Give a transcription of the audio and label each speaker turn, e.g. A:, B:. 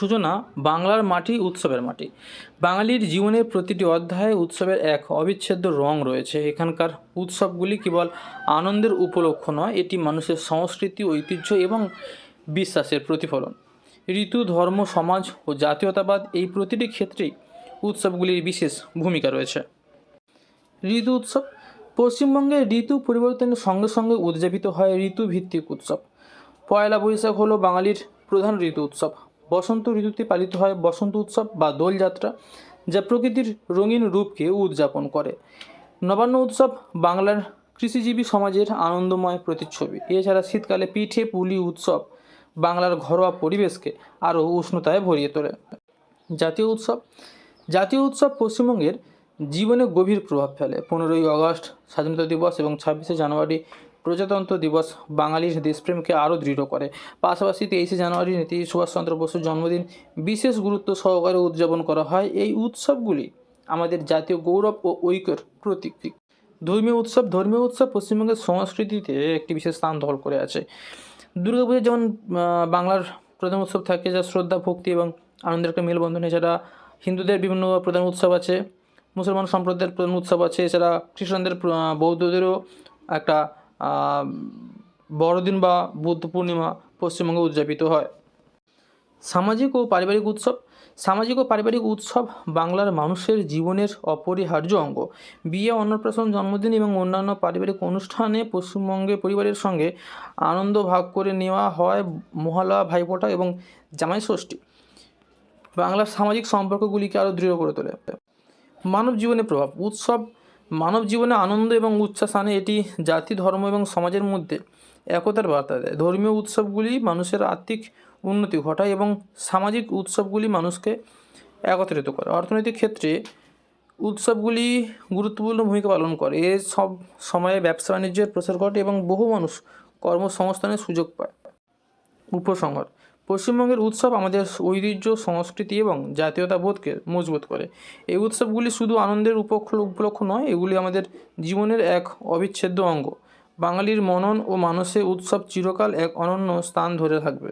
A: সূচনা বাংলার মাটি, উৎসবের মাটি। বাঙালির জীবনের প্রতিটি অধ্যায়ে উৎসবের এক অবিচ্ছেদ্য রং রয়েছে। এখানকার উৎসবগুলি কেবল আনন্দের উপলক্ষ নয়, এটি মানুষের সংস্কৃতি, ঐতিহ্য এবং বিশ্বাসের প্রতিফলন। ঋতু, ধর্ম, সমাজ ও জাতীয়তাবাদ এই প্রতিটি ক্ষেত্রেই উৎসবগুলির বিশেষ ভূমিকা রয়েছে। ঋতু উৎসব। পশ্চিমবঙ্গে ঋতু পরিবর্তনের সঙ্গে সঙ্গে উদযাপিত হয় ঋতুভিত্তিক উৎসব। পয়লা বৈশাখ হলো বাঙালির প্রধান ঋতু উৎসব। বসন্ত ঋতুতে পালিত হয় বসন্ত উৎসব বা দোলযাত্রা যা প্রকৃতির রঙিন রূপকে উদযাপন করে। নবান্ন উৎসব বাংলার কৃষিজীবী সমাজের আনন্দময় প্রতিচ্ছবি। এছাড়া শীতকালে পিঠে পুলি উৎসব বাংলার ঘরোয়া পরিবেশকে আরও উষ্ণতায় ভরিয়ে তোলে। জাতীয় উৎসব জাতীয় উৎসব পশ্চিমবঙ্গের জীবনে গভীর প্রভাব ফেলে। পনেরোই আগস্ট স্বাধীনতা দিবস এবং ছাব্বিশে জানুয়ারি প্রজাতন্ত্র দিবস বাঙালির দেশপ্রেমকে আরও দৃঢ় করে। পাশাপাশি তেইশে জানুয়ারি নেতাজি সুভাষচন্দ্র বসুর জন্মদিন বিশেষ গুরুত্ব সহকারে উদযাপন করা হয়। এই উৎসবগুলি আমাদের জাতীয় গৌরব ও ঐক্যের প্রতীক। ধর্মীয় উৎসব ধর্মীয় উৎসব পশ্চিমবঙ্গের সংস্কৃতিতে একটি বিশেষ স্থান দখল করে আছে। দুর্গাপুজো যেমন বাংলার প্রধান উৎসব থাকে, যা শ্রদ্ধা, ভক্তি এবং আনন্দের একটা মেলবন্ধন। এছাড়া হিন্দুদের বিভিন্ন প্রধান উৎসব আছে, মুসলমান সম্প্রদায়ের প্রধান উৎসব আছে। এছাড়া খ্রিস্টানদের বৌদ্ধদেরও একটা বড়দিন বা বুদ্ধ পূর্ণিমা পশ্চিমবঙ্গে উদযাপিত হয়। সামাজিক ও পারিবারিক উৎসব, সামাজিক ও পারিবারিক উৎসব বাংলার মানুষের জীবনের অপরিহার্য অঙ্গ। বিয়ে, অন্নপ্রাশন, জন্মদিন এবং অন্যান্য পারিবারিক অনুষ্ঠানে পশ্চিমবঙ্গে পরিবারের সঙ্গে আনন্দ ভাগ করে নেওয়া হয় মহালয়া ভাইফোঁটা এবং জামাই ষষ্ঠী। বাংলার সামাজিক সম্পর্কগুলিকে আরও দৃঢ় করে তোলে। মানব জীবনে প্রভাব, উৎসব মানব জীবনে আনন্দ এবং উচ্ছ্বাস আনে এটি জাতি, ধর্ম এবং সমাজের মধ্যে একতার বার্তা দেয়। ধর্মীয় উৎসবগুলি মানুষের আর্থিক উন্নতি ঘটায় এবং সামাজিক উৎসবগুলি মানুষকে একত্রিত করে। অর্থনৈতিক ক্ষেত্রে উৎসবগুলি গুরুত্বপূর্ণ ভূমিকা পালন করে। এ সব সময়ে ব্যবসা বাণিজ্যের প্রসার ঘটে এবং বহু মানুষ কর্মসংস্থানের সুযোগ পায়। উপসংহার পশ্চিমবঙ্গের উৎসব আমাদের ঐতিহ্য, সংস্কৃতি এবং জাতীয়তাবোধকে মজবুত করে। এই উৎসবগুলি শুধু আনন্দের উপলক্ষ নয়, এগুলি আমাদের জীবনের এক অবিচ্ছেদ্য অঙ্গ। বাঙালির মনন ও মানসে উৎসব চিরকাল এক অনন্য স্থান ধরে থাকবে।